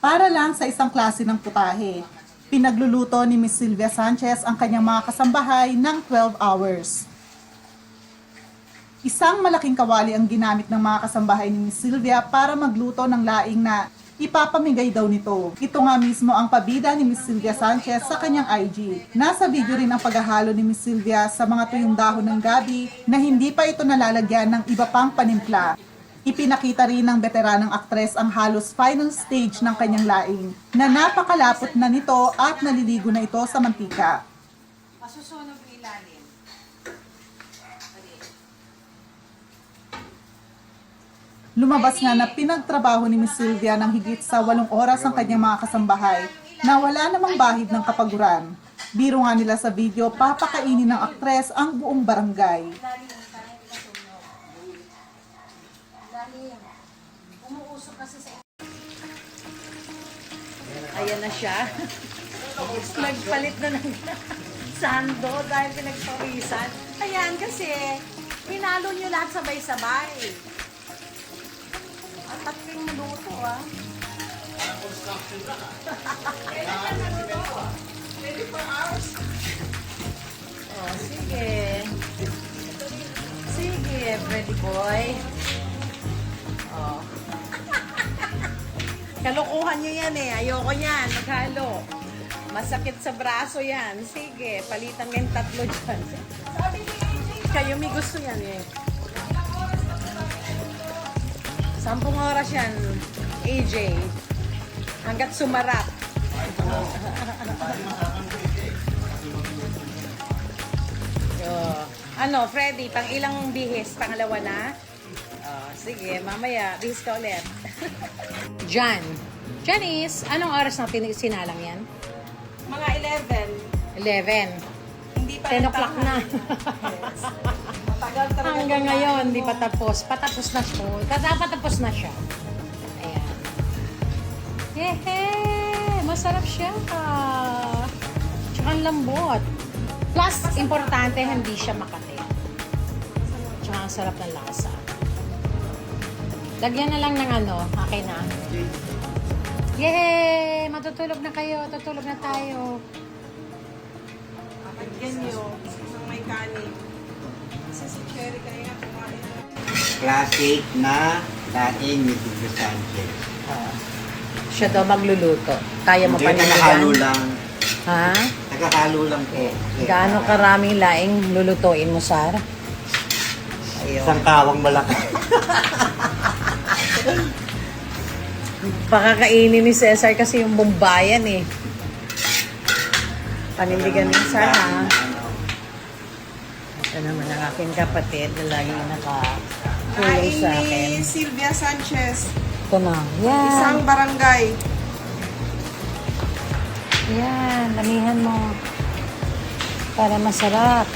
para lang sa isang klase ng putahe. Pinagluluto ni Miss Sylvia Sanchez ang kanyang mga kasambahay ng 12 hours. Isang malaking kawali ang ginamit ng mga kasambahay ni Miss Sylvia para magluto ng laing na ipapamigay daw nito. Ito nga mismo ang pabida ni Miss Sylvia Sanchez sa kanyang IG. Nasa video rin ang paghahalo ni Miss Sylvia sa mga tuyong dahon ng gabi na hindi pa ito nalalagyan ng iba pang panimpla. Ipinakita rin ng veteranang aktres ang halos final stage ng kanyang laing na napakalapot na nito at naliligo na ito sa mantika. Masusunog ilalim. Lumabas nga na pinagtrabaho ni Miss Sylvia ng higit sa walong oras ang kanyang mga kasambahay na wala namang bahid ng kapaguran. Biro nga nila sa video, papakainin ng aktres ang buong barangay. Umuusok kasi sa Ayan na siya. Nagpalit na ng sando dahil pinagpawisan. Ayan kasi, hinalo nyo lahat sabay-sabay. Ang tatling minuto ah. Oh, sige. Sige, pretty boy. Kalokohan niyo yan eh. Ayoko niyan. Maghalo. Masakit sa braso yan. Sige, palitan nga yung tatlo dyan. Kayo may gusto yan eh. Sampung oras yan, AJ. Hanggat sumarap. Yo. Ano, Freddy, pang ilang bihis? Pangalawa na? Oh, sige, mamaya, bihis ka ulit. Jan. Janice, anong oras natin sinalang yan? Mga 11. 11. Hindi pa 10 o'clock na. Matagal talaga. Hanggang ngayon, lalim di mo. pa tapos. Patapos na siya. Patapos na siya. Ayan. Hehe! Masarap siya. Tsaka ang lambot. Plus, importante, hindi siya makati. Tsaka ang sarap ng lasa. Lagyan na lang ng ano, akin na. Yay! Matutulog na kayo. Tutulog na tayo. Lagyan nyo ng may kanin. Kasi si Cherry kanina kumain na. classic na daing ni Silvio Sanchez. Siya daw magluluto. Kaya mo pa Hindi, nakahalo lang. Ha? Nakahalo lang po. Gaano karaming laing lulutuin mo, Sara? Ayun. Isang kawang malaki. Pakakainin ni Cesar kasi yung bumbayan eh. Panindigan ni Sara. ha? Ano, Ito naman ang aking kapatid na lagi nakatulong Kain sa akin. ni Sylvia Sanchez. Ito na. Yan. Isang barangay. Yan. Lamihan mo. Para masarap.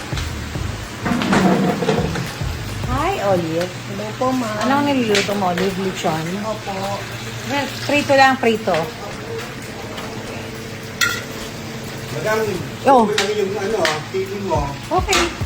Olive. Hello po, ma. Anong niluluto mo? Olive lechon? Opo. Well, prito lang, prito. Madam, Oh. yung ano, feeling mo? Okay.